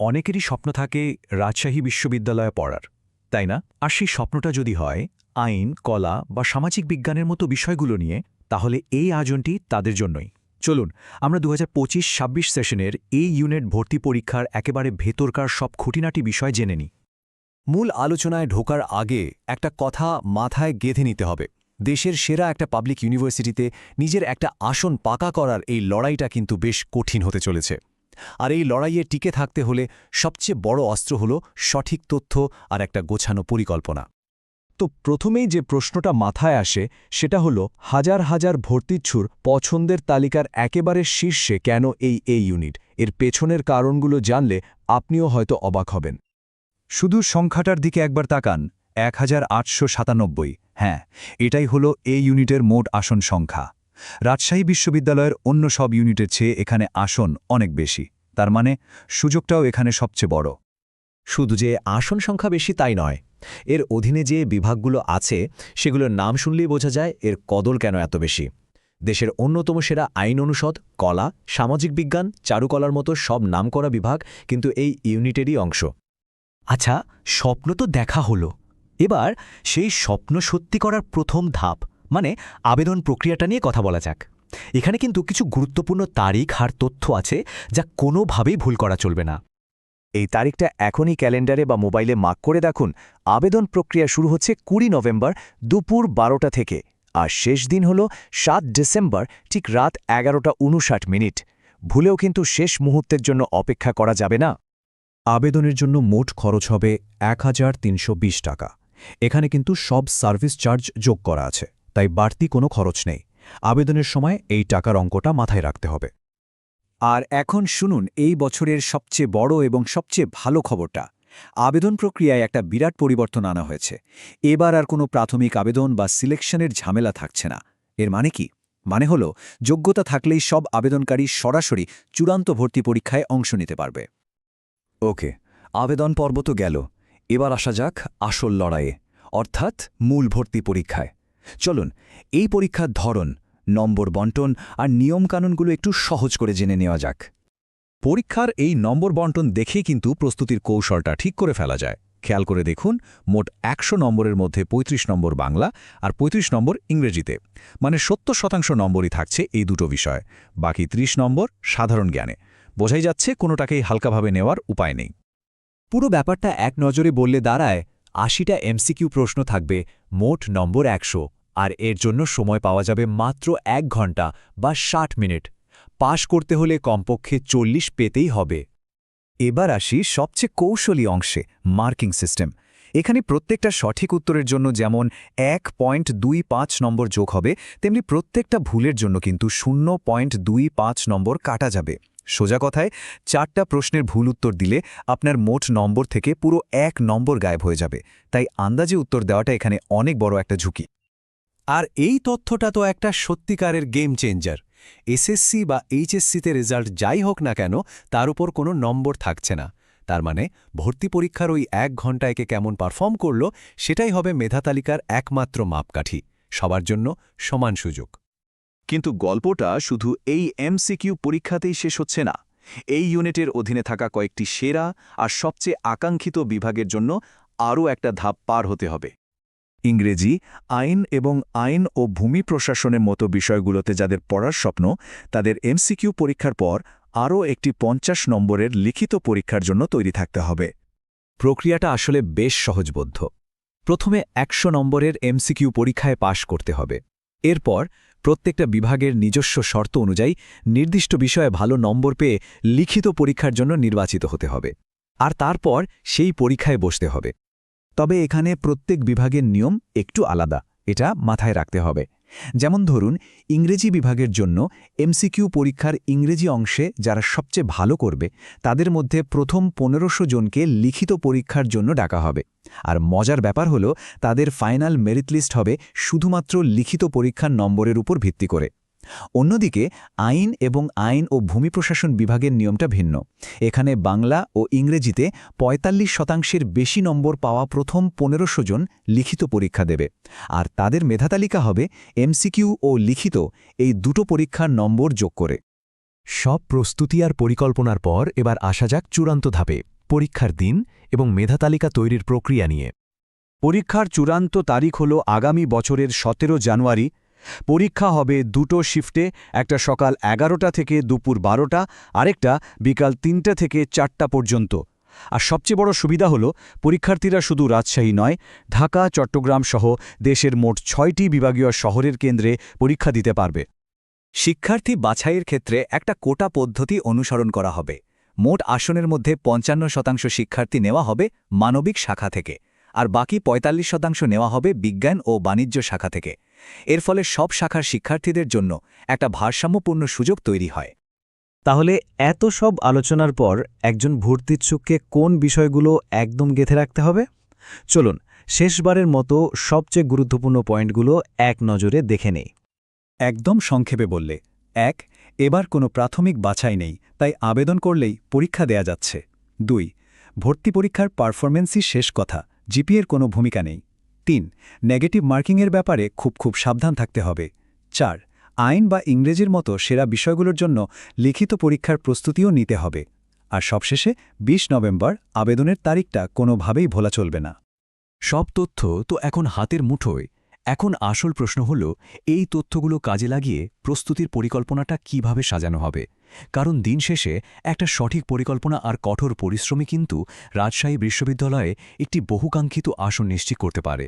অনেকেরই স্বপ্ন থাকে রাজশাহী বিশ্ববিদ্যালয়ে পড়ার, তাই না? আর সেই স্বপ্নটা যদি হয়, আইন, কলা বা সামাজিক বিজ্ঞানের মতো বিষয়গুলো নিয়ে, তাহলে এই আয়োজনটি তাদের জন্যই। চলুন, আমরা দু হাজার পঁচিশ ছাব্বিশ সেশনের এই ইউনিট ভর্তি পরীক্ষার একেবারে ভেতরকার সব খুঁটিনাটি বিষয় জেনে নিই। মূল আলোচনায় ঢোকার আগে একটা কথা মাথায় গেঁথে নিতে হবে। দেশের সেরা একটা পাবলিক ইউনিভার্সিটিতে নিজের একটা আসন পাকা করার এই লড়াইটা কিন্তু বেশ কঠিন হতে চলেছে। আর এই লড়াইয়ে টিকে থাকতে হলে সবচেয়ে বড় অস্ত্র হল সঠিক তথ্য আর একটা গোছানো পরিকল্পনা। তো প্রথমেই যে প্রশ্নটা মাথায় আসে, সেটা হলো হাজার হাজার ভর্তিচ্ছুর পছন্দের তালিকার একেবারে শীর্ষে কেন এই এ ইউনিট এর পেছনের কারণগুলো জানলে আপনিও হয়তো অবাক হবেন। শুধু সংখ্যাটার দিকে একবার তাকান, এক হাজার আটশো সাতানব্বই। হ্যাঁ এটাই হলো এ ইউনিটের মোট আসন সংখ্যা। রাজশাহী বিশ্ববিদ্যালয়ের অন্য সব ইউনিটের চেয়ে এখানে আসন অনেক বেশি, তার মানে সুযোগটাও এখানে সবচেয়ে বড়। শুধু যে আসন সংখ্যা বেশি তাই নয়, এর অধীনে যে বিভাগগুলো আছে, সেগুলোর নাম শুনলেই বোঝা যায় এর কদল কেন এত বেশি। দেশের অন্যতম সেরা আইন অনুষদ, কলা, সামাজিক বিজ্ঞান, চারুকলার মতো সব নামকরা বিভাগ কিন্তু এই ইউনিটেরই অংশ। আচ্ছা স্বপ্ন তো দেখা হলো। এবার সেই স্বপ্ন সত্যি করার প্রথম ধাপ মানে আবেদন প্রক্রিয়াটা নিয়ে কথা বলা যাক। এখানে কিন্তু কিছু গুরুত্বপূর্ণ তারিখ আর তথ্য আছে যা কোনোভাবেই ভুল করা চলবে না। এই তারিখটা এখনই ক্যালেন্ডারে বা মোবাইলে মার্ক করে দেখুন। আবেদন প্রক্রিয়া শুরু হচ্ছে কুড়ি নভেম্বর দুপুর বারোটা থেকে আর শেষ দিন হল সাত ডিসেম্বর ঠিক রাত এগারোটা উনষাট মিনিট। ভুলেও কিন্তু শেষ মুহূর্তের জন্য অপেক্ষা করা যাবে না। আবেদনের জন্য মোট খরচ হবে এক হাজার তিনশো বিশ টাকা। এখানে কিন্তু সব সার্ভিস চার্জ যোগ করা আছে। তাই বাড়তি কোনো খরচ নেই। আবেদনের সময় এই টাকার অঙ্কটা মাথায় রাখতে হবে। আর এখন শুনুন, এই বছরের সবচেয়ে বড় এবং সবচেয়ে ভালো খবরটা। আবেদন প্রক্রিয়ায় একটা বিরাট পরিবর্তন আনা হয়েছে। এবার আর কোনো প্রাথমিক আবেদন বা সিলেকশনের ঝামেলা থাকছে না। এর মানে কি? মানে হল, যোগ্যতা থাকলেই সব আবেদনকারী সরাসরি চূড়ান্ত ভর্তি পরীক্ষায় অংশ নিতে পারবে। ওকে, আবেদন পর্ব তো গেল। এবার আসা যাক আসল লড়াইয়ে, অর্থাৎ মূল ভর্তি পরীক্ষায়। চলুন, এই পরীক্ষার ধরন, নম্বর বন্টন আর নিয়মকানুনগুলো একটু সহজ করে জেনে নেওয়া যাক। পরীক্ষার এই নম্বর বন্টন দেখে কিন্তু প্রস্তুতির কৌশলটা ঠিক করে ফেলা যায়। খেয়াল করে দেখুন, মোট একশো নম্বরের মধ্যে ৩৫ নম্বর বাংলা আর ৩৫ নম্বর ইংরেজিতে। মানে সত্তর শতাংশ নম্বরই থাকছে এই দুটো বিষয়। বাকি ৩০ নম্বর সাধারণ জ্ঞানে। বোঝাই যাচ্ছে কোনোটাকেই হালকাভাবে নেওয়ার উপায় নেই। পুরো ব্যাপারটা এক নজরে বললে দাঁড়ায় আশিটা এমসিকিউ প্রশ্ন থাকবে, মোট নম্বর একশো, আর এর জন্য সময় পাওয়া যাবে মাত্র এক ঘণ্টা বা ষাট মিনিট। পাশ করতে হলে কমপক্ষে চল্লিশ পেতেই হবে। এবার আসি সবচেয়ে কৌশলী অংশে, মার্কিং সিস্টেম। এখানে প্রত্যেকটা সঠিক উত্তরের জন্য যেমন এক পয়েন্ট দুই পাঁচ নম্বর যোগ হবে, তেমনি প্রত্যেকটা ভুলের জন্য কিন্তু শূন্য পয়েন্ট দুই পাঁচ নম্বর কাটা যাবে। সোজা কথায়, চারটা প্রশ্নের ভুল উত্তর দিলে আপনার মোট নম্বর থেকে পুরো এক নম্বর গায়েব হয়ে যাবে। তাই আন্দাজে উত্তর দেওয়াটা এখানে অনেক বড় একটা ঝুঁকি। আর এই তথ্যটা তো একটা সত্যিকারের গেম চেঞ্জার এসএসসি বা এইচএসসিতে রেজাল্ট যাই হোক না কেন, তার উপর কোনো নম্বর থাকছে না। তার মানে ভর্তি পরীক্ষার ওই এক ঘণ্টা একে কেমন পারফর্ম করল, সেটাই হবে মেধাতালিকার একমাত্র মাপকাঠি। সবার জন্য সমান সুযোগ। কিন্তু গল্পটা শুধু এই এমসিকিউ পরীক্ষাতেই শেষ হচ্ছে না। এই ইউনিটের অধীনে থাকা কয়েকটি সেরা আর সবচেয়ে আকাঙ্ক্ষিত বিভাগের জন্য আরও একটা ধাপ পার হতে হবে। ইংরেজি, আইন এবং আইন ও ভূমি প্রশাসনের মতো বিষয়গুলোতে যাদের পড়ার স্বপ্ন, তাদের এমসিকিউ পরীক্ষার পর আরও একটি পঞ্চাশ নম্বরের লিখিত পরীক্ষার জন্য তৈরি থাকতে হবে। প্রক্রিয়াটা আসলে বেশ সহজবোধ্য। প্রথমে একশো নম্বরের এমসিকিউ পরীক্ষায় পাশ করতে হবে। এরপর প্রত্যেকটা বিভাগের নিজস্ব শর্ত অনুযায়ী নির্দিষ্ট বিষয়ে ভালো নম্বর পেয়ে লিখিত পরীক্ষার জন্য নির্বাচিত হতে হবে। আর তারপর সেই পরীক্ষায় বসতে হবে। তবে এখানে প্রত্যেক বিভাগের নিয়ম একটু আলাদা। এটা মাথায় রাখতে হবে। যেমন ধরুন, ইংরেজি বিভাগের জন্য এমসিকিউ পরীক্ষার ইংরেজি অংশে যারা সবচেয়ে ভালো করবে, তাদের মধ্যে প্রথম পনেরোশো জনকে লিখিত পরীক্ষার জন্য ডাকা হবে। আর মজার ব্যাপার হলো, তাদের ফাইনাল মেরিট লিস্ট হবে শুধুমাত্র লিখিত পরীক্ষার নম্বরের উপর ভিত্তি করে। অন্যদিকে, আইন এবং আইন ও ভূমি প্রশাসন বিভাগের নিয়মটা ভিন্ন। এখানে বাংলা ও ইংরেজিতে ৪৫ শতাংশের বেশি নম্বর পাওয়া প্রথম পনেরোশো জন লিখিত পরীক্ষা দেবে। আর তাদের মেধাতালিকা হবে এমসিকিউ ও লিখিত এই দুটো পরীক্ষার নম্বর যোগ করে। সব প্রস্তুতি আর পরিকল্পনার পর এবার আসা যাক চূড়ান্ত ধাপে, পরীক্ষার দিন এবং মেধাতালিকা তৈরির প্রক্রিয়া নিয়ে। পরীক্ষার চূড়ান্ত তারিখ হল আগামী বছরের সতেরো জানুয়ারি পরীক্ষা হবে দুটো শিফটে একটা সকাল এগারোটা থেকে দুপুর বারোটা, আরেকটা বিকাল তিনটা থেকে চারটা পর্যন্ত। আর সবচেয়ে বড় সুবিধা হল, পরীক্ষার্থীরা শুধু রাজশাহী নয়, ঢাকা, চট্টগ্রাম সহ দেশের মোট ছয়টি বিভাগীয় শহরের কেন্দ্রে পরীক্ষা দিতে পারবে। শিক্ষার্থী বাছাইয়ের ক্ষেত্রে একটা কোটা পদ্ধতি অনুসরণ করা হবে। মোট আসনের মধ্যে পঞ্চান্ন শতাংশ শিক্ষার্থী নেওয়া হবে মানবিক শাখা থেকে, আর বাকি ৪৫ শতাংশ নেওয়া হবে বিজ্ঞান ও বাণিজ্য শাখা থেকে। এর ফলে সব শাখার শিক্ষার্থীদের জন্য একটা ভারসাম্যপূর্ণ সুযোগ তৈরি হয়। তাহলে এত সব আলোচনার পর একজন ভর্তিচ্ছুককে কোন বিষয়গুলো একদম গেঁথে রাখতে হবে? চলুন, শেষবারের মতো সবচেয়ে গুরুত্বপূর্ণ পয়েন্টগুলো এক নজরে দেখে নেই। একদম সংক্ষেপে বললে, এক, এবার কোনো প্রাথমিক বাছাই নেই, তাই আবেদন করলেই পরীক্ষা দেয়া যাচ্ছে। দুই, ভর্তি পরীক্ষার পারফরমেন্সই শেষ কথা, জিপিএর কোনো ভূমিকা নেই। তিন নেগেটিভ মার্কিংয়ের ব্যাপারে খুব খুব সাবধান থাকতে হবে। চার, আইন বা ইংরেজির মতো সেরা বিষয়গুলোর জন্য লিখিত পরীক্ষার প্রস্তুতিও নিতে হবে। আর সবশেষে ২০ নভেম্বর, আবেদনের তারিখটা কোনোভাবেই ভোলা চলবে না। সব তথ্য তো এখন হাতের মুঠোয়। এখন আসল প্রশ্ন হল, এই তথ্যগুলো কাজে লাগিয়ে প্রস্তুতির পরিকল্পনাটা কীভাবে সাজানো হবে? কারণ দিন শেষে একটা সঠিক পরিকল্পনা আর কঠোর পরিশ্রমী কিন্তু রাজশাহী বিশ্ববিদ্যালয়ে একটি বহুকাঙ্ক্ষিত আসন নিশ্চিত করতে পারে।